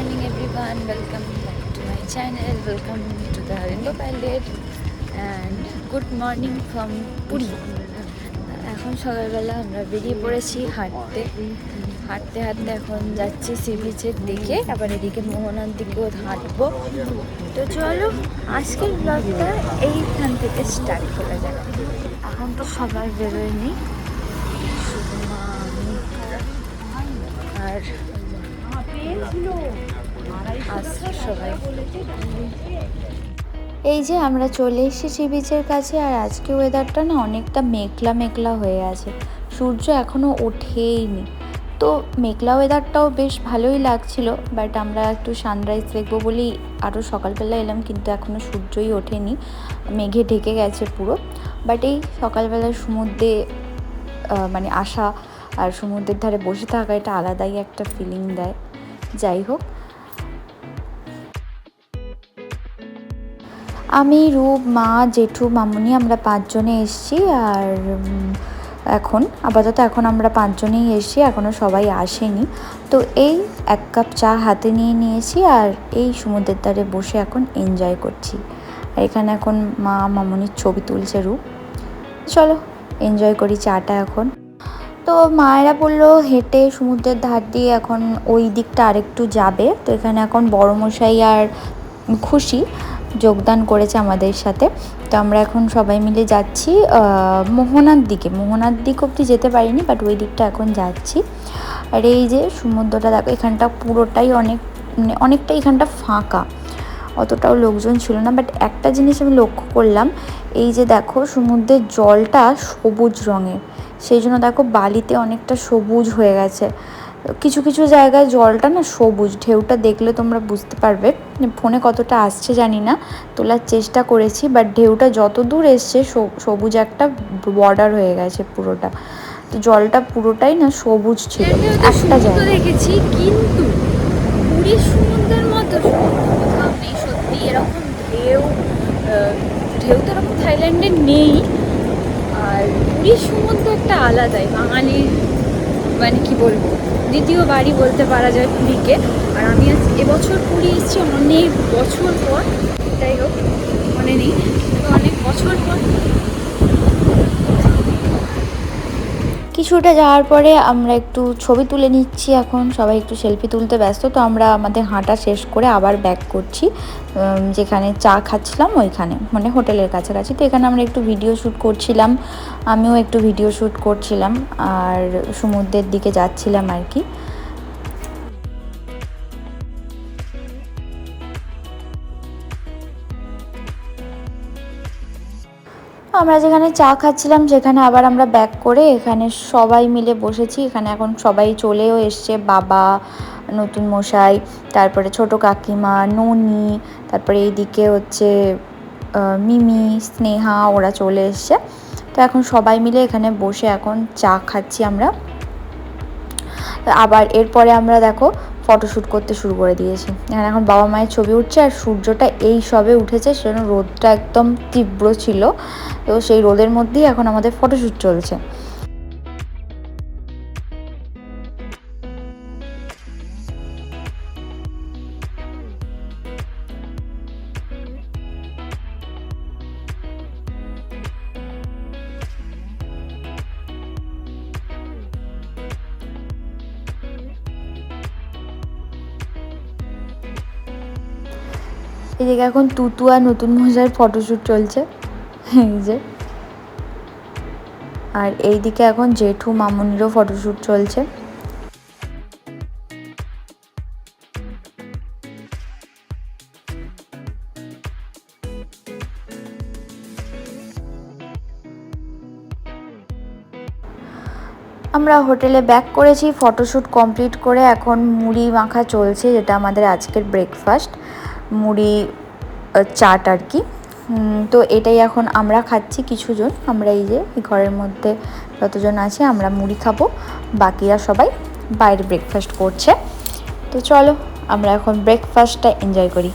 Morning everyone welcome back to my channel welcome to the rainbow palette and good morning from Puri এখন সকালবেলা আমরা বেরিয়ে পড়েছি হাঁটতে। হাঁটতে হাঁটতে এখন যাচ্ছি সি বিচের দিকে। আবার এদিকে মোহনার দিকেও হাঁটবো। তো চলো, আজকের ব্লগটা এইখান থেকে স্টার্ট করা যাবে এখন তো সবাই বেরোয়নি। আর এই যে আমরা চলে এসেছি বিচের কাছে, আর আজকে ওয়েদারটা না অনেকটা মেঘলা মেঘলা হয়ে আছে। সূর্য এখনও ওঠেইনি। তো মেঘলা ওয়েদারটাও বেশ ভালোই লাগছিল বাট আমরা একটু সানরাইজ দেখব বলেই আরও সকালবেলা এলাম, কিন্তু এখনও সূর্যই ওঠেনি। মেঘে ঢেকে গেছে পুরো। বাট এই সকালবেলা সমুদ্রে মানে আসা আর সমুদ্রের ধারে বসে থাকা, এটা আলাদাই একটা ফিলিং দেয়। যাই হোক। আমি, রূপ, মা, জেঠু, মামুনি আমরা পাঁচজনে এসেছি আর এখন, আপাতত এখন আমরা পাঁচজনেই এসেছি এখনও সবাই আসেনি। তো এই এক কাপ চা হাতে নিয়ে নিয়েছি আর এই সমুদ্রের ধারে বসে এখন এনজয় করছি। আর এখানে এখন মা, মামুনির ছবি তুলছে রূপ। চলো এনজয় করি চাটা এখন। তো মায়েরা বলল হেঁটে সমুদ্রের ধার দিয়ে এখন ওই দিকটা আরেকটু যাবে। তো এখানে এখন বড় মশাই আর খুশি যোগদান করেছে আমাদের সাথে। তো আমরা এখন সবাই মিলে যাচ্ছি মোহনার দিকে। মোহনার দিক অবধি যেতে পারিনি বাট ওই দিকটা এখন যাচ্ছি। আর এই যে সমুদ্রটা, দেখো, এখানটা পুরোটাই অনেক মানে অনেকটা এখানটা ফাঁকা। অতটাও লোকজন ছিল না বাট একটা জিনিস আমি লক্ষ্য করলাম, এই যে দেখো সমুদ্রের জলটা সবুজ রঙের। সেই জন্য দেখো বালিতে অনেকটা সবুজ হয়ে গেছে। কিছু কিছু জায়গায় জলটা না সবুজ ঢেউটা দেখলে তোমরা বুঝতে পারবে। ফোনে কতটা আসছে জানি না তোলার চেষ্টা করেছি বাট ঢেউটা যত দূর এসছে সবুজ একটা বর্ডার হয়ে গেছে পুরোটা। তো জলটা পুরোটাই না সবুজ ছিল একটা জায়গায়। দেখেছি কিন্তু সমুদ্রের মতো কোথাও নেই সত্যি এরকম ঢেউ ঢেউ তো এরকম থাইল্যান্ডে নেই আর সমুদ্র একটা আলাদাই, বাঙালির মানে কি বলব, দ্বিতীয় বাড়ি বলতে পারা যায় পুরীকে। আর আমি আজ এবছর পুরী এসেছি, অনেক বছর পর, যাই হোক, মনে নেই অনেক বছর পর। কিছুটা যাওয়ার পরে আমরা একটু ছবি তুলে নিচ্ছি এখন। সবাই একটু সেলফি তুলতে ব্যস্ত, তো আমরা আমাদের হাঁটা শেষ করে আবার ব্যাক করছি। যেখানে চা খাচ্ছিলাম ওইখানে মানে হোটেলের কাছাকাছি। তো এখানে আমরা একটু ভিডিও শ্যুট করছিলাম, আমিও একটু ভিডিও শ্যুট করছিলাম, আর সমুদ্রের দিকে যাচ্ছিলাম আর কি। আমরা যেখানে চা খাচ্ছিলাম, সেখানে আবার আমরা ব্যাক করে এখানে সবাই মিলে বসেছি। এখানে এখন সবাই চলেও এসছে। বাবা, নতুন মশাই, তারপরে ছোট কাকিমা, ননি, তারপরে এইদিকে হচ্ছে মিমি, স্নেহা, ওরা চলে এসছে। তো এখন সবাই মিলে এখানে বসে এখন চা খাচ্ছি আমরা। আবার এরপরে আমরা দেখো ফটোশ্যুট করতে শুরু করে দিয়েছি। এখানে এখন বাবা মায়ের ছবি উঠছে আর সূর্যটা এই সবে উঠেছে, সেজন্য রোদটা একদম তীব্র ছিল। তো সেই রোদের মধ্যেই এখন আমাদের ফটোশ্যুট চলছে। এদিকে এখন তুতু আর নতুন মজার ফটোশ্যুট চলছে। এই যে। আর এইদিকে এখন জেঠু মামুনিরও ফটোশ্যুট চলছে। আমরা হোটেলে ব্যাক করেছি ফটোশ্যুট কমপ্লিট করে এখন মুড়ি মাখা চলছে, যেটা আমাদের আজকের ব্রেকফাস্ট মুড়ি চাট আর কি। তো এটাই এখন আমরা খাচ্ছি কিছুজন। আমরা এই যে ঘরের মধ্যে যতজন আছে, আমরা মুড়ি খাব। বাকিরা সবাই বাইরে ব্রেকফাস্ট করছে। তো চলো, আমরা এখন ব্রেকফাস্টটা এনজয় করি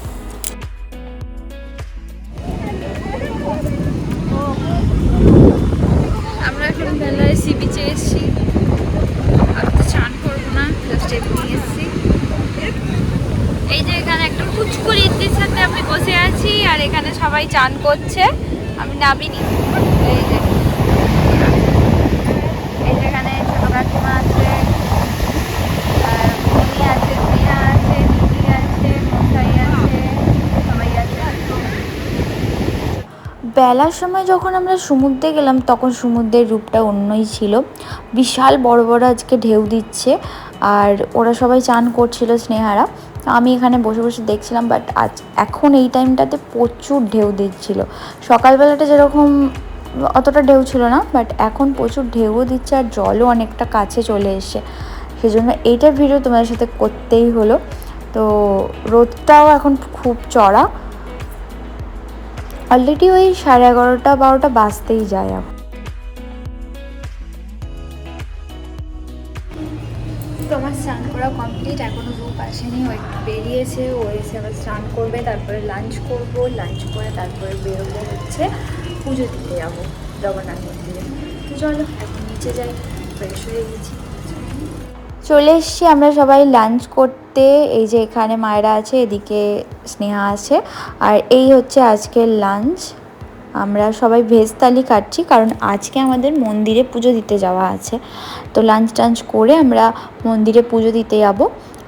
আমরা এখন বেলায় সি বিচে এসেছি আর তো চান করব না জাস্ট এমনি এসেছি এই যে এখানে একটা কুচকুরিদের সাথে আমি বসে আছি আর এখানে সবাই চান করছে আমি নামিনি এই যে এই যেখানে ছোট কাকিমা আছে আর মনি আছে স্নেহা আছে দিদি আছে মশাই আছে সবাই আছে বেলার সময় যখন আমরা সমুদ্রে গেলাম, তখন সমুদ্রের রূপটা অন্যই ছিল। বিশাল বড় বড় আজকে ঢেউ দিচ্ছে আর ওরা সবাই চান করছিল স্নেহারা। আমি এখানে বসে বসে দেখছিলাম বাট আজ এখন এই টাইমটাতে প্রচুর ঢেউ দিচ্ছিল। সকালবেলাটা যেরকম অতটা ঢেউ ছিল না বাট এখন প্রচুর ঢেউও দিচ্ছে আর জলও অনেকটা কাছে চলে এসছে। সেজন্য এইটার ভিডিও তোমাদের সাথে করতেই হলো। তো রোদটাও এখন খুব চড়া। অলরেডি ওই সাড়ে এগারোটা, বারোটা বাজতেই যায় তোমার স্নান করা কমপ্লিট এখনও রূপ আসেনি। ও একটু বেরিয়েছে, ও এসে আবার স্নান করবে, তারপরে লাঞ্চ করব। লাঞ্চ করে তারপরে বেরোবো হচ্ছে পুজো দিতে যাব জগন্নাথ মন্দিরে। তো চলো, এখন নিচে যাই ফ্রেশ হয়ে গেছি। চলে এসছি আমরা সবাই লাঞ্চ করতে। এই যে এখানে মায়েরা আছে, এদিকে স্নেহা আছে। আর এই হচ্ছে আজকের লাঞ্চ আমরা সবাই ভেজ থালি কাটছি কারণ আজকে আমাদের মন্দিরে পুজো দিতে যাওয়া আছে। তো লাঞ্চ টাঞ্চ করে আমরা মন্দিরে পুজো দিতে যাব।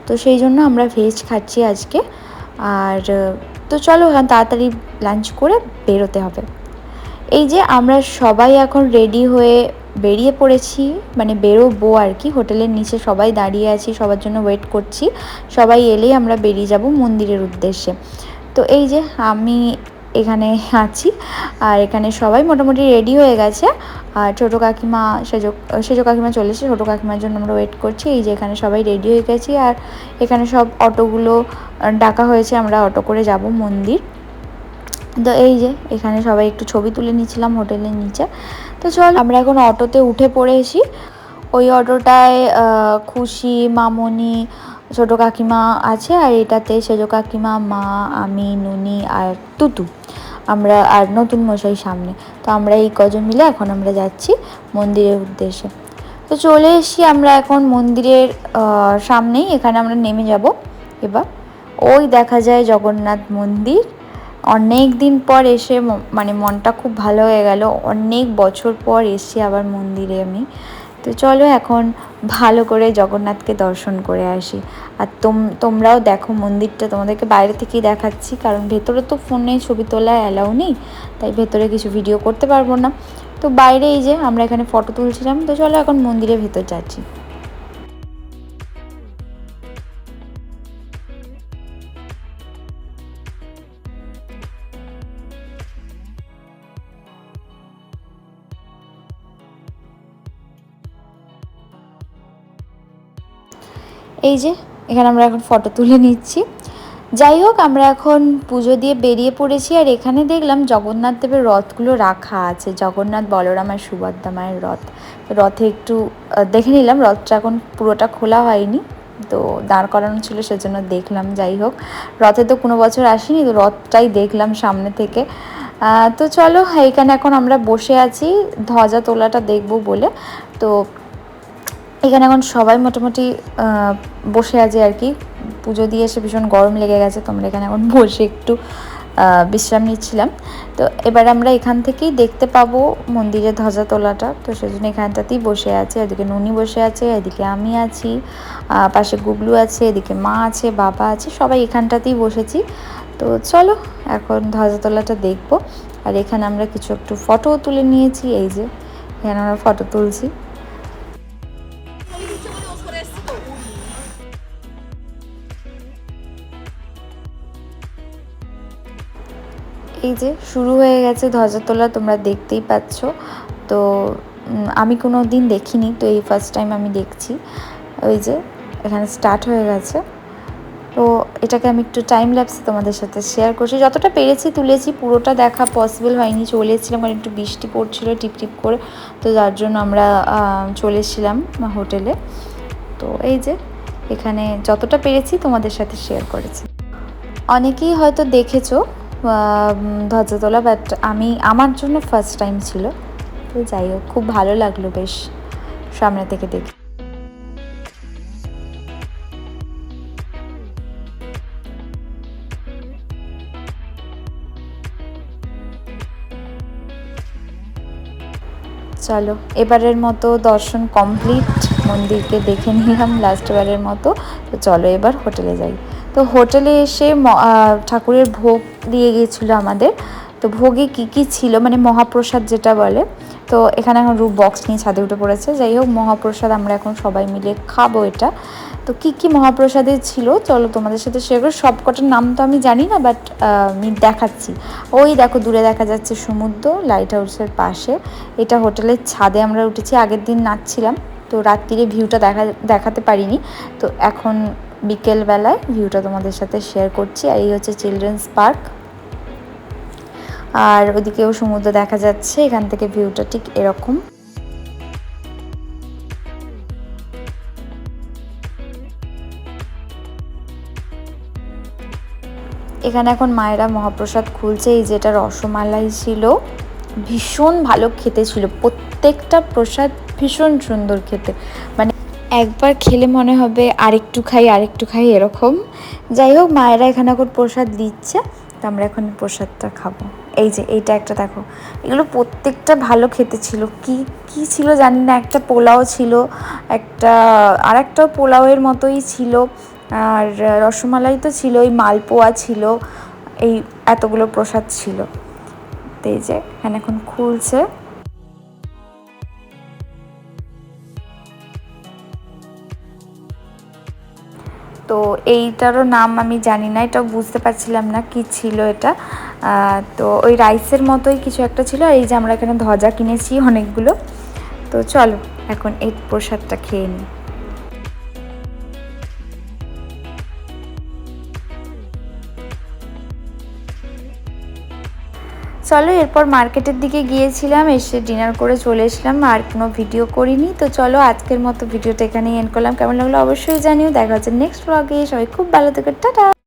তো সেই জন্য আমরা ভেজ খাচ্ছি আজকে। আর, তো চলো এখন তাড়াতাড়ি লাঞ্চ করে বেরোতে হবে। এই যে আমরা সবাই এখন রেডি হয়ে বেরিয়ে পড়েছি মানে বেরোবো আর কি। হোটেলের নিচে সবাই দাঁড়িয়ে আছি, সবার জন্য ওয়েট করছি। সবাই এলেই আমরা বেরিয়ে যাব মন্দিরের উদ্দেশ্যে। তো এই যে আমি এখানে আছি আর এখানে সবাই মোটামুটি রেডি হয়ে গেছে। আর ছোটো কাকিমা, সেজো সেজো কাকিমা চলে এসেছে, ছোটো কাকিমার জন্য আমরা ওয়েট করছি। এই যে এখানে সবাই রেডি হয়ে গেছি আর এখানে সব অটোগুলো ডাকা হয়েছে, আমরা অটো করে যাব মন্দির। তো এই যে, এখানে সবাই একটু ছবি তুলে নিয়েছিলাম হোটেলের নিচে। তো চল, আমরা এখন অটোতে উঠে পড়েছি ওই অটোটায় খুশি, মামনি, ছোটো কাকিমা আছে আর এটাতে সেজো কাকিমা, মা, আমি, নুনি আর তুতু আমরা আর নতুন মশাই সামনে। তো আমরা এই কজন মিলে এখন আমরা যাচ্ছি মন্দিরের উদ্দেশ্যে। তো চলে এসেছি আমরা এখন মন্দিরের সামনেই। এখানে আমরা নেমে যাব এবার। ওই দেখা যায় জগন্নাথ মন্দির। অনেক দিন পর এসে মানে মনটা খুব ভালো হয়ে গেল। অনেক বছর পর এসছি আবার মন্দিরে আমি। তো চলো এখন ভালো করে জগন্নাথকে দর্শন করে আসি। আর তোম, তোমরাও দেখো মন্দিরটা, তোমাদেরকে বাইরে থেকেই দেখাচ্ছি। কারণ ভেতরে তো ফোনে ছবি তোলা অ্যালাউ নেই, তাই ভেতরে কিছু ভিডিও করতে পারব না। তো বাইরে এই যে আমরা এখানে ফটো তুলছিলাম, তো চলো এখন মন্দিরের ভেতর যাচ্ছি। এই যে, এখানে আমরা এখন ফটো তুলে নিচ্ছি। যাই হোক, আমরা এখন পুজো দিয়ে বেরিয়ে পড়েছি আর এখানে দেখলাম জগন্নাথ দেবের রথগুলো রাখা আছে। জগন্নাথ বলরাম আর সুভদ্রা মায়ের রথ। রথে একটু দেখে নিলাম, রথটা এখন পুরোটা খোলা হয়নি। তো দাঁড় করানো ছিল, সেজন্য দেখলাম, যাই হোক। রথে তো কোনো বছর আসিনি, তো রথটাই দেখলাম সামনে থেকে। তো চলো, এখানে এখন আমরা বসে আছি। ধ্বজা তোলাটা দেখব বলে। তো এখানে এখন সবাই মোটামুটি বসে আছে আর কি। পুজো দিয়ে এসে ভীষণ গরম লেগে গেছে তোমরা এখানে এখন বসে একটু বিশ্রাম নিচ্ছিলাম। তো এবার আমরা এখান থেকেই দেখতে পাবো মন্দিরের ধ্বজা তোলাটা। তো সেজন্য এখানটাতেই বসে আছে। এদিকে নুনি বসে আছে, এদিকে আমি আছি পাশে গুগলু আছে, এদিকে মা আছে, বাবা আছে, সবাই এখানটাতেই বসেছি। তো চলো, এখন ধ্বজা তোলাটা দেখব। আর এখানে আমরা কিছু একটু ফটোও তুলে নিয়েছি, এই যে এখানে আমরা ফটো তুলছি। যে শুরু হয়ে গেছে ধ্বজা তোলা, তোমরা দেখতেই পাচ্ছ। তো আমি কোনো দিন দেখিনি, তো এই ফার্স্ট টাইম আমি দেখছি। ওই যে, এখানে স্টার্ট হয়ে গেছে। তো এটাকে আমি একটু টাইম ল্যাপসে তোমাদের সাথে শেয়ার করছি। যতটা পেরেছি তুলেছি, পুরোটা দেখা পসিবল হয়নি। চলে এসেছিলাম কারণ একটু বৃষ্টি পড়ছিল, টিপ টিপ করে। তো যার জন্য আমরা চলে এসেছিলাম হোটেলে। তো এই যে, এখানে যতটা পেরেছি তোমাদের সাথে শেয়ার করেছি। অনেকেই হয়তো দেখেছ ধ্বজা তোলা বাট আমি, আমার জন্য ফার্স্ট টাইম ছিল। তো যাই হোক, খুব ভালো লাগল বেশ সামনে থেকে দেখে। চলো, এবারের মতো দর্শন কমপ্লিট মন্দিরকে দেখে নিলাম লাস্টবারের মতো। তো চলো এবার হোটেলে যাই। তো হোটেলে এসে ঠাকুরের ভোগ দিয়ে গিয়েছিল আমাদের। তো ভোগে কি কি ছিল? মানে মহাপ্রসাদ যেটা বলে। তো এখানে এখন রূপ বক্স নিয়ে ছাদে উঠে পড়েছে। যাই হোক, মহাপ্রসাদ আমরা এখন সবাই মিলে খাব এটা। তো কি কি মহাপ্রসাদে ছিল? চলো তোমাদের সাথে করি। সব কটার নাম তো আমি জানি না বাট আমি দেখাচ্ছি। ওই দেখো, দূরে দেখা যাচ্ছে সমুদ্র লাইট হাউসের পাশে। এটা হোটেলের ছাদে আমরা উঠেছি। আগের দিন নাচছিলাম। তো রাত্রিরে ভিউটা দেখা, দেখাতে পারিনি। তো এখন বিকেলবেলায় ভিউটা তোমাদের সাথে শেয়ার করছি, আর এই হচ্ছে চিলড্রেন্স পার্ক আর ওদিকেও সমুদ্র দেখা যাচ্ছে, এখান থেকে ভিউটা ঠিক এরকম। এখানে এখন মায়েরা মহাপ্রসাদ খুলছে, এই যেটা রসমালাই ছিল, ভীষণ ভালো খেতে ছিল, প্রত্যেকটা প্রসাদ ভীষণ সুন্দর খেতে। মানে একবার খেলে মনে হবে আরেকটু খাই আরেকটু খাই এরকম। যাই হোক, মায়েরা এখানে এখন প্রসাদ দিচ্ছে, তো আমরা এখন প্রসাদটা খাব। এই যে, এইটা একটা দেখো। এগুলো প্রত্যেকটা ভালো খেতে ছিল। কি কি ছিল জানি না, একটা পোলাও ছিল, একটা আর একটা পোলাওয়ের মতোই ছিল, আর রসমালাই তো ছিল, ওই মালপোয়া ছিল, এই এতগুলো প্রসাদ ছিল। তো এই যে, এখানে এখন খুলছে। তো এইটারও নাম আমি জানি না, এটাও বুঝতে পারছিলাম না কি ছিল এটা। তো ওই রাইসের মতোই কিছু একটা ছিল এই যে আমরা এখানে ধজা কিনেছি অনেকগুলো। তো চলো, এখন এই প্রসাদটা খেয়ে নিই। চলো এরপর মার্কেটের দিকে গিয়েছিলাম, এসে ডিনার করে চলে এসলাম আর কোনো ভিডিও করিনি। তো চলো আজকের মতো ভিডিওটা এখানেই এন্ড করলাম। কেমন লাগল অবশ্যই জানিও। দেখা হচ্ছে নেক্সট ব্লগে সবাই খুব ভালো থেকে। টাটা!